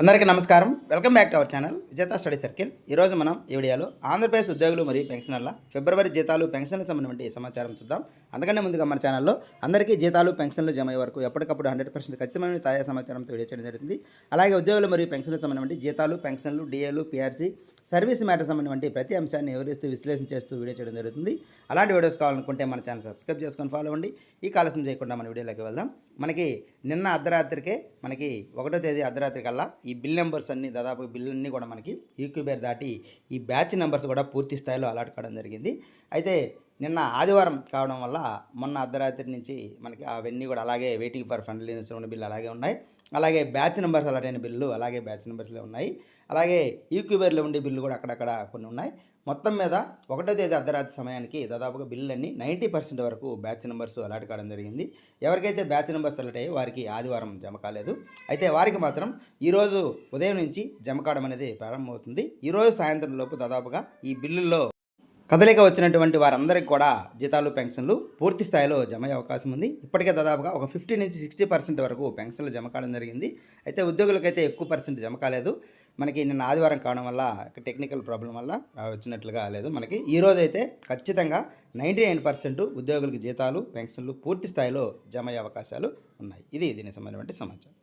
అందరికీ నమస్కారం. Welcome back to our channel Vijetha study circle ఈరోజు మనం ఈ వీడియోలో ఆంధ్రప్రదేశ్ ఉద్యోగులు మరియు పెన్షనర్ల ఫిబ్రవరి జీతాలు పెన్షన్లకు సంబంధించిన సమాచారం చూద్దాం. అందుకనే ముందుగా మన ఛానల్లో అందరికీ జీతాలు పెన్షన్లు జమ అయ్యే వరకు ఎప్పటికప్పుడు హండ్రెడ్ పర్సెంట్ ఖచ్చితమైన తాజా సమాచారంతో వీడియో చేయడం జరుగుతుంది. అలాగే ఉద్యోగులు మరియు పెన్షన్లకు సంబంధించి జీతాలు పెన్షన్లు డిఏలు పిఆర్సీ సర్వీస్ మ్యాటర్ సంబంధించి ప్రతి అంశాన్ని వివరిస్తూ విశ్లేషణ చేస్తూ వీడియో చేయడం జరుగుతుంది. అలాంటి వీడియోస్ కావాలనుకుంటే మన ఛానల్ సబ్స్క్రైబ్ చేసుకొని ఫాలో అవ్వండి. ఈ కాలసం చేయకుండా మన వీడియోలోకి వెళ్దాం. మనకి నిన్న అర్ధరాత్రికే మనకి ఒకటో తేదీ అర్ధరాత్రి కల్లా ఈ బిల్ నెంబర్స్ అన్ని దాదాపు బిల్లు అన్నీ కూడా మనకి ఈక్యూబేర్ దాటి ఈ బ్యాచ్ నెంబర్స్ కూడా పూర్తి స్థాయిలో అలాట్ కావడం జరిగింది. అయితే నిన్న ఆదివారం కావడం వల్ల మొన్న అర్ధరాత్రి నుంచి మనకి అవన్నీ కూడా అలాగే వెయిటింగ్ ఫర్ ఫండ్లీనెస్ ఉన్న బిల్లు అలాగే ఉన్నాయి. అలాగే బ్యాచ్ నెంబర్స్ అలాంటి బిల్లు అలాగే బ్యాచ్ నెంబర్స్లో ఉన్నాయి. అలాగే ఈక్యూబేర్లో ఉండే బిల్లు కూడా అక్కడక్కడ కొన్ని ఉన్నాయి. మొత్తం మీద ఒకటో తేదీ అర్ధరాత్రి సమయానికి దాదాపుగా బిల్లులన్నీ నైంటీ పర్సెంట్ వరకు బ్యాచ్ నెంబర్స్ అలాట్ కావడం జరిగింది. ఎవరికైతే బ్యాచ్ నెంబర్స్ అలాట్ అయ్యాయో వారికి ఆదివారం జమ కాలేదు. అయితే వారికి మాత్రం ఈరోజు ఉదయం నుంచి జమ కావడం అనేది ప్రారంభమవుతుంది. ఈరోజు సాయంత్రం లోపు దాదాపుగా ఈ బిల్లుల్లో కదలిక వచ్చినటువంటి వారందరికీ కూడా జీతాలు పెన్షన్లు పూర్తి స్థాయిలో జమ అయ్యే అవకాశం ఉంది. ఇప్పటికే దాదాపుగా ఒక ఫిఫ్టీ నుంచి సిక్స్టీ పర్సెంట్ వరకు పెన్షన్లు జమ కావడం జరిగింది. అయితే ఉద్యోగులకైతే ఎక్కువ పర్సెంట్ జమ కాలేదు. మనకి నిన్న ఆదివారం కావడం వల్ల టెక్నికల్ ప్రాబ్లం వల్ల వచ్చినట్లుగా లేదు. మనకి ఈ రోజు అయితే ఖచ్చితంగా నైంటీ నైన్ పర్సెంట్ ఉద్యోగులకు జీతాలు పెన్షన్లు పూర్తి స్థాయిలో జమ అయ్యే అవకాశాలు ఉన్నాయి. ఇది దీనికి సంబంధించిన సమాచారం.